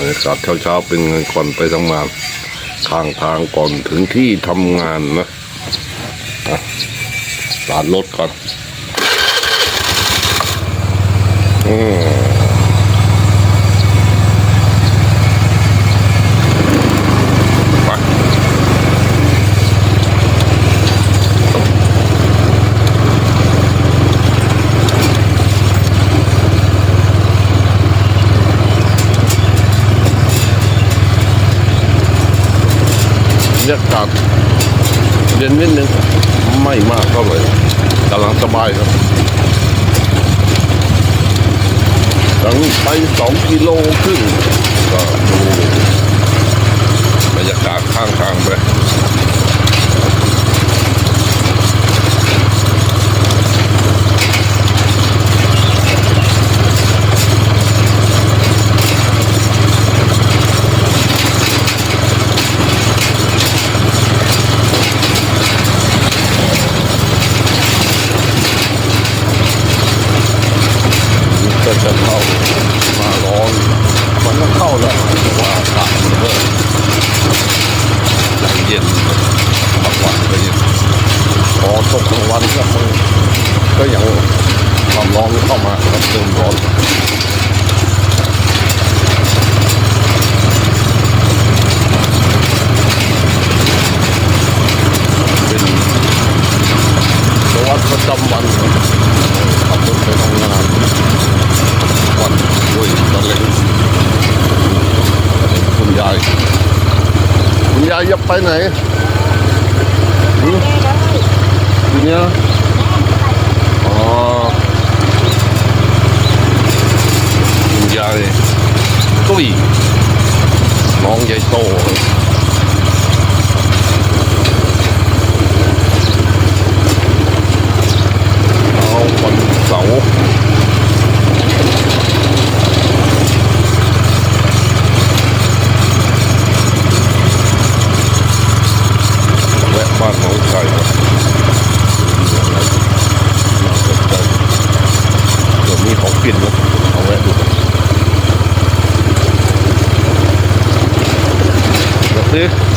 รรยากาศเช้าๆเป็นไงก่อนไปทำงานข้างทางก่อนถึงที่ทำงานนะสตาร์ทรถก่อน อืม ยากาศเย็นนิดนึงไม่มากเท่าไหร่กำลังสบายครับหลังไปสองกิโลครึ่งก็ดูบรรยากาศข้างทางไปก็จะเข้ามาร้อนมันก็เข้าแล้วแต่ว่าอากาศมันก็ยังเย็นบางวันก็เย็นพอตกกลางวันก็มัน ก็ยังความร้อนเข้ามาครับเติมร้อนเป็นประวัติประจำวันครับขับรถไปทำงานวันด้วยตะเล็งคุณยาย คุณยายจะไปไหนหือทีเนี้ยอ๋อคุณยาย ตุ้ยน้องยายโตเอาวันเสาร์ แวะบ้านน้องไก่ครับน่าสนใจเดี๋ยวมีของกินนะเอาแวะดูกัน เ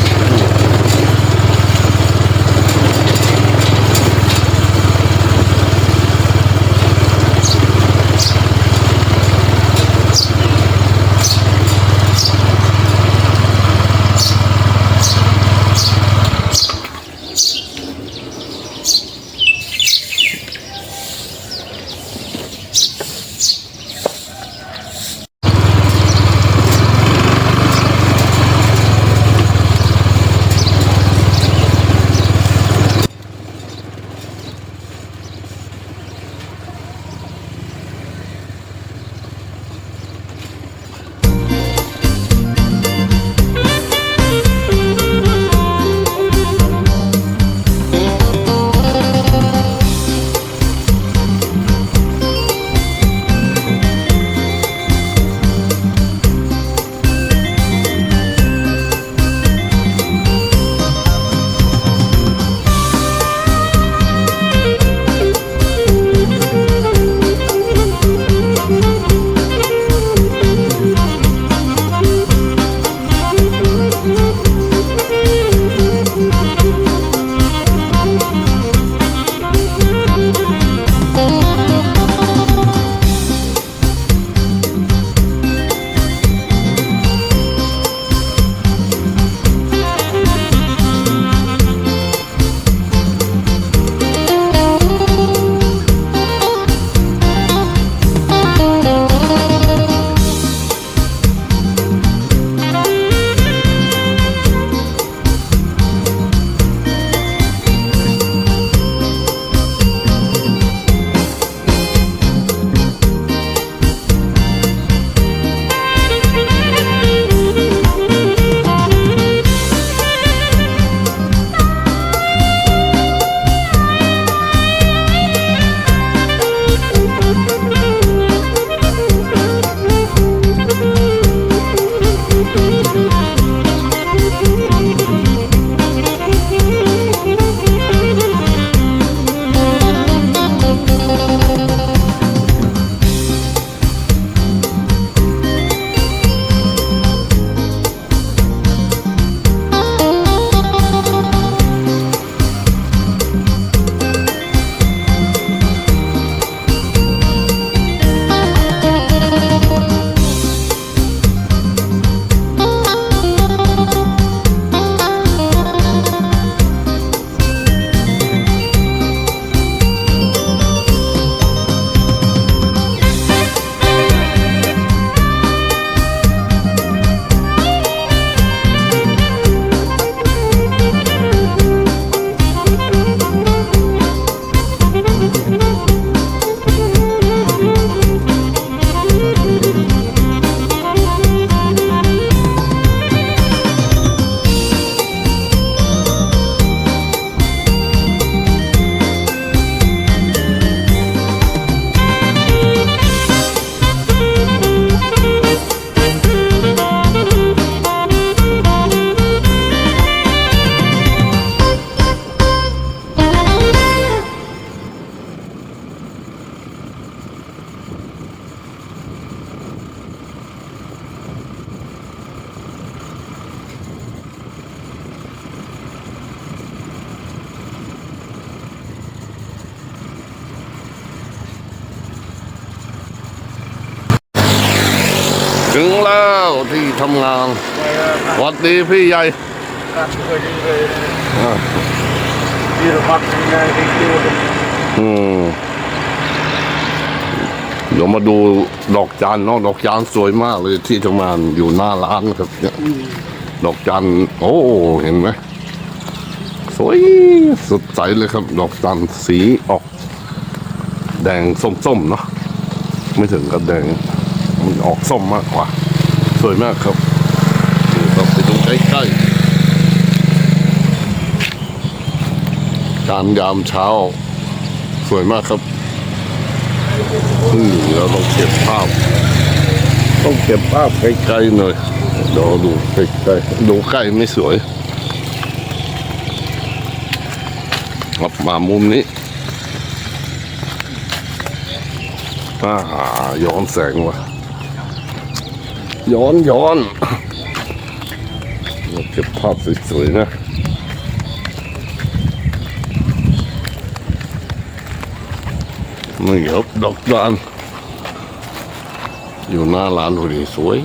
ถึงแล้วที่ทำงานสวัสดีพี่ใหญ่ครับเคยเคยอ่ายืนพักยังไงที่คิวอืมเดี๋ยวมาดูดอกจานเนาะดอกจานสวยมากเลยที่ทำงานอยู่หน้าร้านครับเนี่ยดอกจานโอ้เห็นไหมสวยสดใสเลยครับ ดอกจานสีออก แดงส้มๆเนาะไม่ถึงกับแดง มันออกส้มมากกว่า สวยมากครับนี่เราไปดูใกล้ๆการยามเช้า สวยมากครับนี่เราต้องเก็บภาพ ต้องเก็บภาพใกล้ๆหน่อยเดี๋ยวดูใกล้ๆดูใกล้ไม่สวยครับมามุมนี้อ่าย้อนแสงว่ะ ย้อนย้อนเราเก็บภาพสวยๆนะนี่ครับดอกจานอยู่หน้าร้านพอดีสวย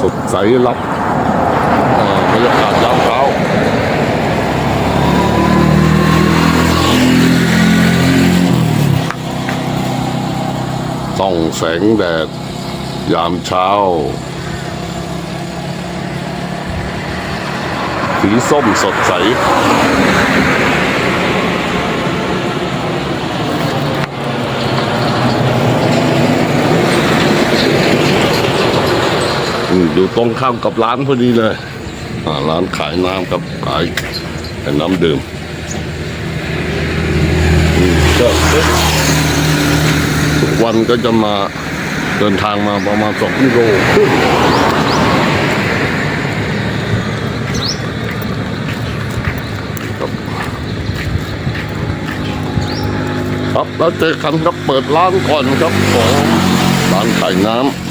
สดใสรับอ่าบรรยากาศยามเช้า ส่องแสงแดด ยามเช้า สีส้มสดใส อยู่ตรงข้ามกับร้านพอดีเลยร้านขายน้ำกับขายน้ำดื่มก็ วันก็จะมาเดินทางมาประมาณสองกิโลครึ่งครับครับแล้วเจอกันครับเปิดร้านก่อนครับของร้านขายน้ำ